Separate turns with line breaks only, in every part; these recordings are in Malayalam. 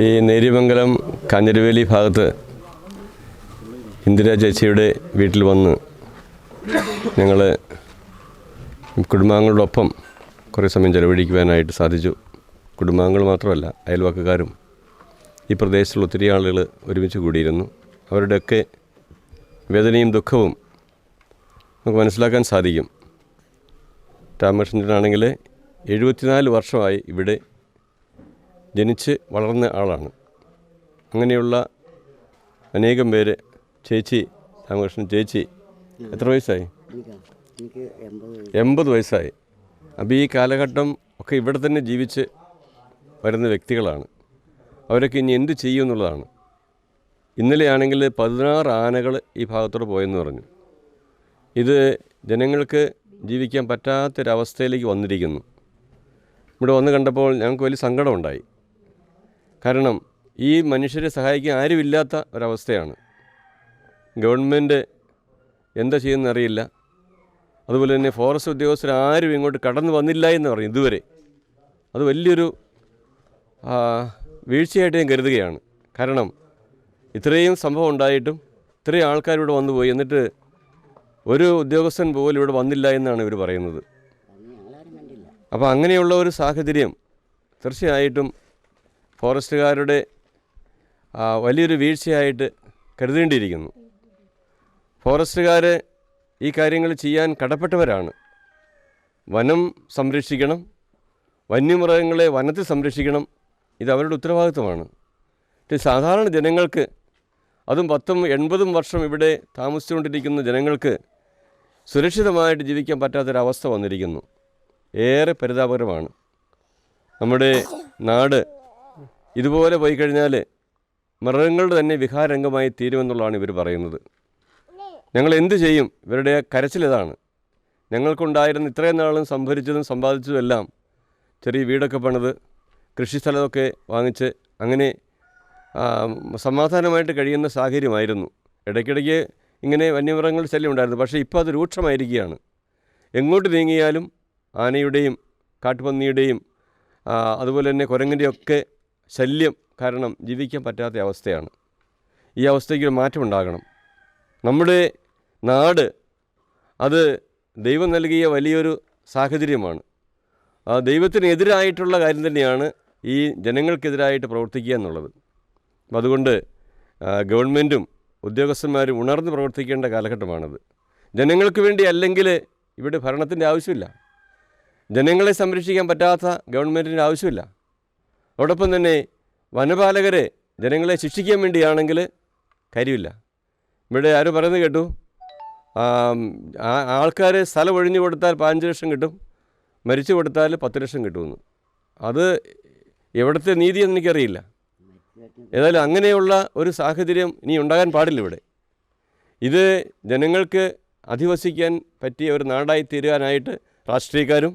ഈ നേര്യമംഗലം കാഞ്ഞിരവേലി ഭാഗത്ത് ഇന്ദിരാ ചേച്ചിയുടെ വീട്ടിൽ വന്ന് ഞങ്ങൾ കുടുംബാംഗങ്ങളോടൊപ്പം കുറേ സമയം ചെലവഴിക്കുവാനായിട്ട് സാധിച്ചു. കുടുംബാംഗങ്ങൾ മാത്രമല്ല അയൽവാക്കുകാരും ഈ പ്രദേശത്തുള്ള ഒത്തിരി ആളുകൾ ഒരുമിച്ച് കൂടിയിരുന്നു. അവരുടെയൊക്കെ വേദനയും ദുഃഖവും നമുക്ക് മനസ്സിലാക്കാൻ സാധിക്കും. രാമകൃഷ്ണനാണെങ്കിൽ എഴുപത്തിനാല് വർഷമായി ഇവിടെ ജനിച്ച് വളർന്ന ആളാണ്. അങ്ങനെയുള്ള അനേകം പേര് ചേച്ചി രാമകൃഷ്ണൻ ചേച്ചി എത്ര വയസ്സായി?
എൺപത്
വയസ്സായി. അപ്പോൾ ഈ കാലഘട്ടം ഒക്കെ ഇവിടെ തന്നെ ജീവിച്ച് വരുന്ന വ്യക്തികളാണ്. അവരൊക്കെ ഇനി എന്ത് ചെയ്യും എന്നുള്ളതാണ്. ഇന്നലെയാണെങ്കിൽ പതിനാറ് ആനകൾ ഈ ഭാഗത്തോട് പോയെന്ന് പറഞ്ഞു. ഇത് ജനങ്ങൾക്ക് ജീവിക്കാൻ പറ്റാത്തൊരവസ്ഥയിലേക്ക് വന്നിരിക്കുന്നു. ഇവിടെ വന്ന് കണ്ടപ്പോൾ ഞങ്ങൾക്ക് വലിയ സങ്കടമുണ്ടായി. കാരണം ഈ മനുഷ്യരെ സഹായിക്കാൻ ആരുമില്ലാത്ത ഒരവസ്ഥയാണ്. ഗവൺമെന്റ് എന്താ ചെയ്യുന്നറിയില്ല അതുപോലെ തന്നെ ഫോറസ്റ്റ് ഉദ്യോഗസ്ഥർ ആരും ഇങ്ങോട്ട് കടന്നു വന്നില്ല എന്ന് പറയും ഇതുവരെ. അത് വലിയൊരു വീഴ്ചയായിട്ട് ഞാൻ കരുതുകയാണ്. കാരണം ഇത്രയും സംഭവം ഉണ്ടായിട്ടും ഇത്രയും ആൾക്കാർ ഇവിടെ വന്നു പോയി. എന്നിട്ട് ഒരു ഉദ്യോഗസ്ഥൻ പോലും ഇവിടെ വന്നില്ല എന്നാണ് ഇവർ പറയുന്നത്. അപ്പോൾ അങ്ങനെയുള്ള ഒരു സാഹചര്യം തീർച്ചയായിട്ടും ഫോറസ്റ്റുകാരുടെ വലിയൊരു വീഴ്ചയായിട്ട് കരുതേണ്ടിയിരിക്കുന്നു. ഫോറസ്റ്റുകാർ ഈ കാര്യങ്ങൾ ചെയ്യാൻ കടപ്പെട്ടവരാണ്. വനം സംരക്ഷിക്കണം വന്യമൃഗങ്ങളെ വനത്തിൽ സംരക്ഷിക്കണം ഇത് അവരുടെ ഉത്തരവാദിത്വമാണ്. സാധാരണ ജനങ്ങൾക്ക് അതും പത്തും എൺപതും വർഷം ഇവിടെ താമസിച്ചുകൊണ്ടിരിക്കുന്ന ജനങ്ങൾക്ക് സുരക്ഷിതമായിട്ട് ജീവിക്കാൻ പറ്റാത്തൊരവസ്ഥ വന്നിരിക്കുന്നു. ഏറെ പരിതാപകരമാണ്. നമ്മുടെ നാട് ഇതുപോലെ പോയി കഴിഞ്ഞാൽ മൃഗങ്ങളുടെ തന്നെ വിഹാരംഗമായി തീരുമെന്നുള്ളതാണ് ഇവർ പറയുന്നത്. ഞങ്ങൾ എന്ത് ചെയ്യും? ഇവരുടെ കരച്ചിലിതാണ് ഞങ്ങൾക്കുണ്ടായിരുന്ന ഇത്രയും നാളും സംഭരിച്ചതും സമ്പാദിച്ചതും എല്ലാം ചെറിയ വീടൊക്കെ പണിത് കൃഷിസ്ഥലമൊക്കെ വാങ്ങിച്ച് അങ്ങനെ സമാധാനമായിട്ട് കഴിയുന്ന സാഹചര്യമായിരുന്നു. ഇടയ്ക്കിടയ്ക്ക് ഇങ്ങനെ വന്യമൃഗങ്ങളുടെ ശല്യം ഉണ്ടായിരുന്നു പക്ഷേ ഇപ്പോൾ അത് രൂക്ഷമായിരിക്കുകയാണ്. എങ്ങോട്ട് നീങ്ങിയാലും ആനയുടെയും കാട്ടുപന്നിയുടെയും അതുപോലെ തന്നെ കുരങ്ങിന്റെയൊക്കെ ശല്യം കാരണം ജീവിക്കാൻ പറ്റാത്ത അവസ്ഥയാണ്. ഈ അവസ്ഥയ്ക്ക് ഒരു മാറ്റമുണ്ടാകണം നമ്മുടെ നാട് അത് ദൈവം നൽകിയ വലിയൊരു സാഹചര്യമാണ്. ആ ദൈവത്തിനെതിരായിട്ടുള്ള കാര്യം തന്നെയാണ് ഈ ജനങ്ങൾക്കെതിരായിട്ട് പ്രവർത്തിക്കുക എന്നുള്ളത്. അപ്പം അതുകൊണ്ട് ഗവൺമെന്റും ഉദ്യോഗസ്ഥന്മാരും ഉണർന്ന് പ്രവർത്തിക്കേണ്ട കാലഘട്ടമാണത്. ജനങ്ങൾക്ക് വേണ്ടി അല്ലെങ്കിൽ ഇവിടെ ഭരണത്തിന്റെ ആവശ്യമില്ല. ജനങ്ങളെ സംരക്ഷിക്കാൻ പറ്റാത്ത ഗവൺമെന്റിന്റെ ആവശ്യമില്ല. അതോടൊപ്പം തന്നെ വനപാലകരെ ജനങ്ങളെ ശിക്ഷിക്കാൻ വേണ്ടിയാണെങ്കിൽ കാര്യമില്ല. ഇവിടെ ആരും പറയുന്നത് കേട്ടു? ആൾക്കാർ സ്ഥലം ഒഴിഞ്ഞു കൊടുത്താൽ പതിനഞ്ച് ലക്ഷം കിട്ടും മരിച്ചു കൊടുത്താൽ പത്ത് ലക്ഷം കിട്ടുമെന്ന്. അത് എവിടുത്തെ നീതിയെന്ന് എനിക്കറിയില്ല. ഏതായാലും അങ്ങനെയുള്ള ഒരു സാഹചര്യം ഇനി ഉണ്ടാകാൻ പാടില്ല ഇവിടെ. ഇത് ജനങ്ങൾക്ക് അധിവസിക്കാൻ പറ്റിയ ഒരു നാടായി തീരുവാനായിട്ട് രാഷ്ട്രീയക്കാരും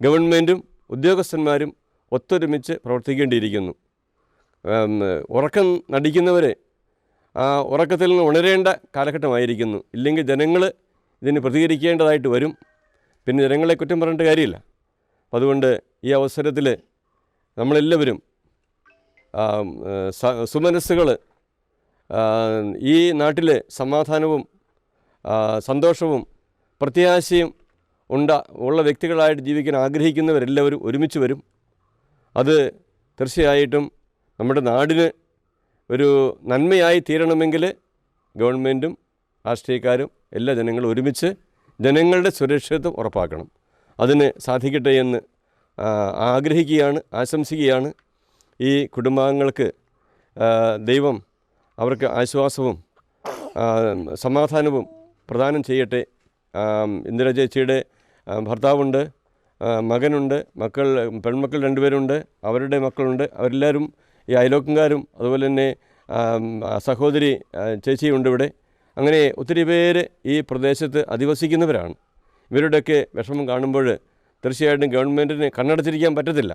ഗവൺമെന്റും ഉദ്യോഗസ്ഥന്മാരും ഒത്തൊരുമിച്ച് പ്രവർത്തിക്കേണ്ടിയിരിക്കുന്നു. ഉറക്കം നടിക്കുന്നവരെ ആ ഉറക്കത്തിൽ നിന്ന് ഉണരേണ്ട കാലഘട്ടമായിരിക്കുന്നു. ഇല്ലെങ്കിൽ ജനങ്ങൾ ഇതിന് പ്രതികരിക്കേണ്ടതായിട്ട് വരും. പിന്നെ ജനങ്ങളെ കുറ്റം പറഞ്ഞിട്ട് കാര്യമില്ല. അതുകൊണ്ട് ഈ അവസരത്തിൽ നമ്മളെല്ലാവരും സുമനസ്സുകൾ ഈ നാട്ടിൽ സമാധാനവും സന്തോഷവും പ്രത്യാശയും ഉണ്ട ഉള്ള വ്യക്തികളായിട്ട് ജീവിക്കാൻ ആഗ്രഹിക്കുന്നവരെല്ലാവരും ഒരുമിച്ച് വരും. അത് തീർച്ചയായിട്ടും നമ്മുടെ നാടിന് ഒരു നന്മയായി തീരണമെങ്കിൽ ഗവൺമെന്റും രാഷ്ട്രീയക്കാരും എല്ലാ ജനങ്ങളും ഒരുമിച്ച് ജനങ്ങളുടെ സുരക്ഷിതത്വം ഉറപ്പാക്കണം. അതിന് സാധിക്കട്ടെ എന്ന് ആഗ്രഹിക്കുകയാണ് ആശംസിക്കുകയാണ്. ഈ കുടുംബാംഗങ്ങൾക്ക് ദൈവം അവർക്ക് ആശ്വാസവും സമാധാനവും പ്രദാനം ചെയ്യട്ടെ. ഇന്ദിരാ ചേച്ചിയുടെ ഭർത്താവുണ്ട്. മകനുണ്ട് മക്കൾ പെൺമക്കൾ രണ്ടുപേരുണ്ട് അവരുടെ മക്കളുണ്ട് അവരെല്ലാവരും ഈ അയലോക്കംകാരും അതുപോലെ തന്നെ സഹോദരി ചേച്ചിയുണ്ട് ഇവിടെ. അങ്ങനെ ഒത്തിരി പേര് ഈ പ്രദേശത്ത് അധിവസിക്കുന്നവരാണ്. ഇവരുടെയൊക്കെ വിഷമം കാണുമ്പോൾ തീർച്ചയായിട്ടും ഗവൺമെന്റിന് കണ്ണടച്ചിരിക്കാൻ പറ്റത്തില്ല.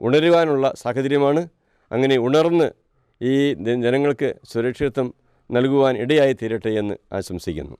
ഉണരുവാനുള്ള സാഹചര്യമാണ്. അങ്ങനെ ഉണർന്ന് ഈ ജനങ്ങൾക്ക് സുരക്ഷിതത്വം നൽകുവാൻ ഇടയായി തീരട്ടെ എന്ന് ആശംസിക്കുന്നു.